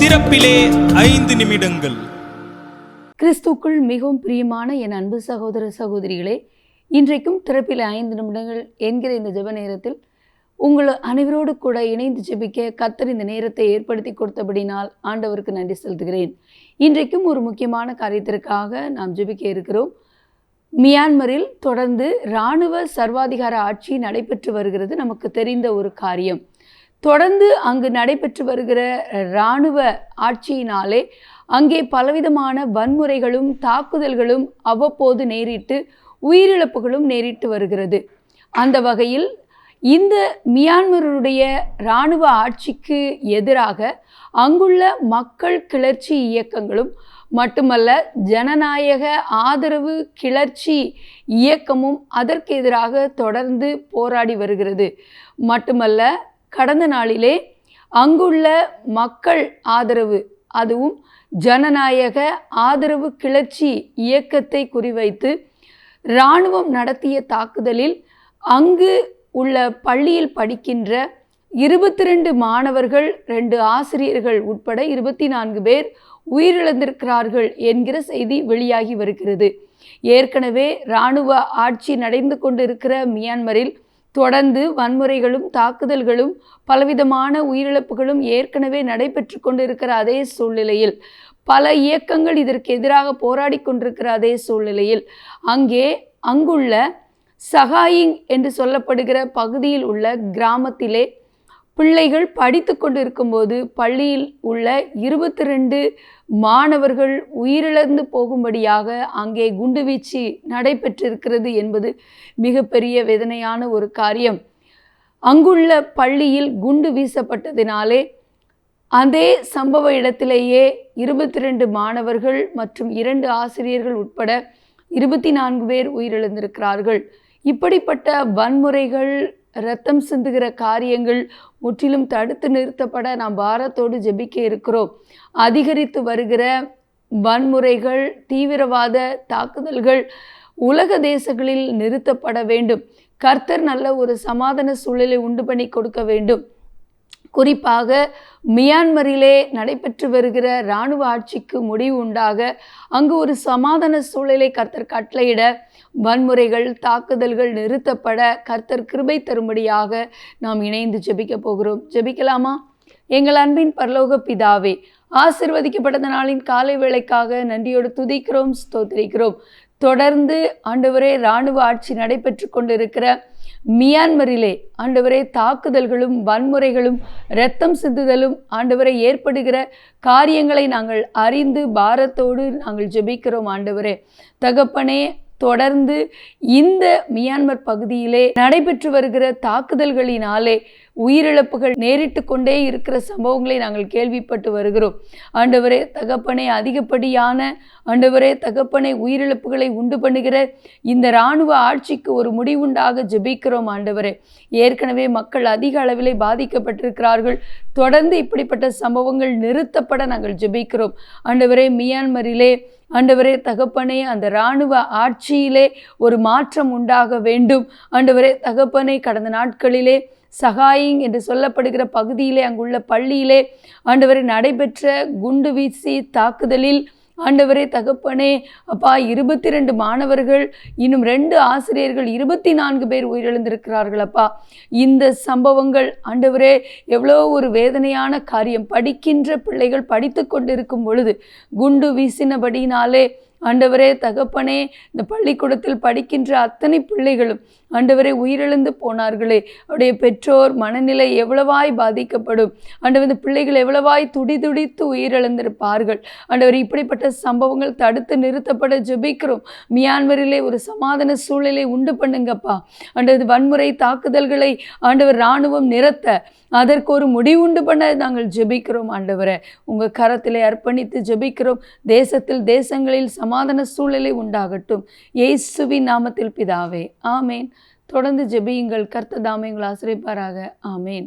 திறப்பிலே ஐந்து நிமிடங்கள். கிறிஸ்துக்குள் மிகவும் பிரியமான என் அன்பு சகோதர சகோதரிகளே இன்றைக்கும் திறப்பில் ஐந்து நிமிடங்கள் என்கிற இந்த ஜெப நேரத்தில் உங்கள் அனைவரோடு கூட இணைந்து ஜெபிக்க கத்தர் இந்த நேரத்தை ஏற்படுத்தி கொடுத்தபடினால் ஆண்டவருக்கு நன்றி செலுத்துகிறேன். இன்றைக்கும் ஒரு முக்கியமான காரியத்திற்காக நாம் ஜெபிக்க இருக்கிறோம். மியான்மரில் தொடர்ந்து இராணுவ சர்வாதிகார ஆட்சி நடைபெற்று வருகிறது. நமக்கு தெரிந்த ஒரு காரியம். தொடர்ந்து அங்கு நடைபெற்று வருகிற இராணுவ ஆட்சியினாலே அங்கே பலவிதமான வன்முறைகளும் தாக்குதல்களும் அவ்வப்போது நேரிட்டு உயிரிழப்புகளும் நேரிட்டு வருகிறது. அந்த வகையில் இந்த மியான்மருடைய இராணுவ ஆட்சிக்கு எதிராக அங்குள்ள மக்கள் கிளர்ச்சி இயக்கங்களும் மட்டுமல்ல ஜனநாயக ஆதரவு கிளர்ச்சி இயக்கமும் அதற்கு எதிராக தொடர்ந்து போராடி வருகிறது. மட்டுமல்ல கடந்த நாளிலே அங்குள்ள மக்கள் ஆதரவு அதுவும் ஜனநாயக ஆதரவு கிளர்ச்சி இயக்கத்தை குறிவைத்து இராணுவம் நடத்திய தாக்குதலில் அங்கு உள்ள பள்ளியில் படிக்கின்ற இருபத்தி ரெண்டு மாணவர்கள் ரெண்டு ஆசிரியர்கள் உட்பட இருபத்தி நான்கு பேர் உயிரிழந்திருக்கிறார்கள் என்கிற செய்தி வெளியாகி வருகிறது. ஏற்கனவே இராணுவ ஆட்சி நடந்து கொண்டிருக்கிற மியான்மரில் தொடர்ந்து வன்முறைகளும் தாக்குதல்களும் பலவிதமான உயிரிழப்புகளும் ஏற்கனவே நடைபெற்று கொண்டிருக்கிற அதே சூழ்நிலையில் பல இயக்கங்கள் இதற்கு எதிராக போராடி கொண்டிருக்கிற அதே சூழ்நிலையில் அங்கே அங்குள்ள சகாயிங் என்று சொல்லப்படுகிற பகுதியில் உள்ள கிராமத்திலே பிள்ளைகள் படித்து கொண்டிருக்கும்போது பள்ளியில் உள்ள இருபத்தி ரெண்டு மாணவர்கள் உயிரிழந்து போகும்படியாக அங்கே குண்டுவீச்சு நடைபெற்றிருக்கிறது என்பது மிகப்பெரிய வேதனையான ஒரு காரியம். அங்குள்ள பள்ளியில் குண்டு வீசப்பட்டதினாலே அதே சம்பவ இடத்திலேயே இருபத்தி ரெண்டு மாணவர்கள் மற்றும் இரண்டு ஆசிரியர்கள் உட்பட இருபத்தி நான்கு பேர் உயிரிழந்திருக்கிறார்கள். இப்படிப்பட்ட வன்முறைகள் ரத்தம் சிந்துகிற காரியங்கள் முற்றிலும் தடுத்து நிறுத்தப்பட நாம் பாரத்தோடு ஜெபிக்க இருக்கிறோம். அதிகரித்து வருகிற வன்முறைகள் தீவிரவாத தாக்குதல்கள் உலக தேசங்களில் நிறுத்தப்பட வேண்டும். கர்த்தர் நல்ல ஒரு சமாதான சூழலை உண்டு பண்ணி கொடுக்க வேண்டும். குறிப்பாக மியான்மரிலே நடைபெற்று வருகிற இராணுவ ஆட்சிக்கு முடிவு உண்டாக அங்கு ஒரு சமாதான சூழலை கர்த்தர் கட்டளையிட வன்முறைகள் தாக்குதல்கள் நிறுத்தப்பட கர்த்தர் கிருபை தரும்படியாக நாம் இணைந்து ஜெபிக்க போகிறோம். ஜெபிக்கலாமா? எங்கள் அன்பின் பரலோக பிதாவே ஆசிர்வதிக்கப்பட்ட நாளின் காலை வேளைக்காக நன்றியோடு துதிக்கிறோம் ஸ்தோத்திரிக்கிறோம். தொடர்ந்து ஆண்டவரே இராணுவ ஆட்சி நடைபெற்று கொண்டிருக்கிற மியான்மரிலே ஆண்டவரே தாக்குதல்களும் வன்முறைகளும் இரத்தம் சிந்துதலும் ஆண்டவரை ஏற்படுகிற காரியங்களை நாங்கள் அறிந்து பாரத்தோடு நாங்கள் ஜெபிக்கிறோம் ஆண்டவரே. தகப்பனே தொடர்ந்து இந்த மியான்மர் பகுதியிலே நடைபெற்று வருகிற தாக்குதல்களினாலே உயிரிழப்புகள் நேரிட்டு கொண்டே இருக்கிற சம்பவங்களை நாங்கள் கேள்விப்பட்டு வருகிறோம். ஆண்டவரே தகப்பனை அதிகப்படியான ஆண்டவரே தகப்பனை உயிரிழப்புகளை உண்டு பண்ணுகிற இந்த இராணுவ ஆட்சிக்கு ஒரு முடிவுண்டாக ஜெபிக்கிறோம் ஆண்டவரே. ஏற்கனவே மக்கள் அதிக அளவிலே பாதிக்கப்பட்டிருக்கிறார்கள். தொடர்ந்து இப்படிப்பட்ட சம்பவங்கள் நிறுத்தப்பட நாங்கள் ஜெபிக்கிறோம். ஆண்டவரே மியான்மரிலே ஆண்டவரே தகப்பனே அந்த இராணுவ ஆட்சியிலே ஒரு மாற்றம் உண்டாக வேண்டும். ஆண்டவரே தகப்பனை கடந்த நாட்களிலே சகாயிங் என்று சொல்லப்படுகிற பகுதியிலே அங்குள்ள பள்ளியிலே ஆண்டவரை நடைபெற்ற குண்டு வீசி தாக்குதலில் ஆண்டவரே தகப்பனே அப்பா இருபத்தி ரெண்டு மாணவர்கள் இன்னும் ரெண்டு ஆசிரியர்கள் இருபத்தி நான்கு பேர் உயிரிழந்திருக்கிறார்கள் அப்பா. இந்த சம்பவங்கள் ஆண்டவரே எவ்வளோ ஒரு வேதனையான காரியம். படிக்கின்ற பிள்ளைகள் படித்து கொண்டிருக்கும் பொழுது குண்டு வீசினபடினாலே ஆண்டவரே தகப்பனே இந்த பள்ளிக்கூடத்தில் படிக்கின்ற அத்தனை பிள்ளைகளும் ஆண்டவரை உயிரிழந்து போனார்களே. அவருடைய பெற்றோர் மனநிலை எவ்வளவாய் பாதிக்கப்படும். ஆண்டவர் இந்த பிள்ளைகள் எவ்வளவாய் துடி துடித்து உயிரிழந்திருப்பார்கள். ஆண்டவர் இப்படிப்பட்ட சம்பவங்கள் தடுத்து நிறுத்தப்பட ஜெபிக்கிறோம். மியான்மரிலே ஒரு சமாதான சூழலை உண்டு பண்ணுங்கப்பா. ஆண்டவர் வன்முறை தாக்குதல்களை ஆண்டவர் இராணுவம் நிறுத்த அதற்கு ஒரு முடிவுண்டு பண்ண நாங்கள் ஜெபிக்கிறோம் ஆண்டவரை. உங்கள் கரத்திலே அர்ப்பணித்து ஜெபிக்கிறோம். தேசத்தில் தேசங்களில் சமாதான சூழலை உண்டாகட்டும். இயேசுவின் நாமத்தில் பிதாவே ஆமேன். தொடர்ந்து ஜெபியுங்கள். கர்த்ததாமே உங்கள் ஆசிரியப்பாராக. ஆமேன்.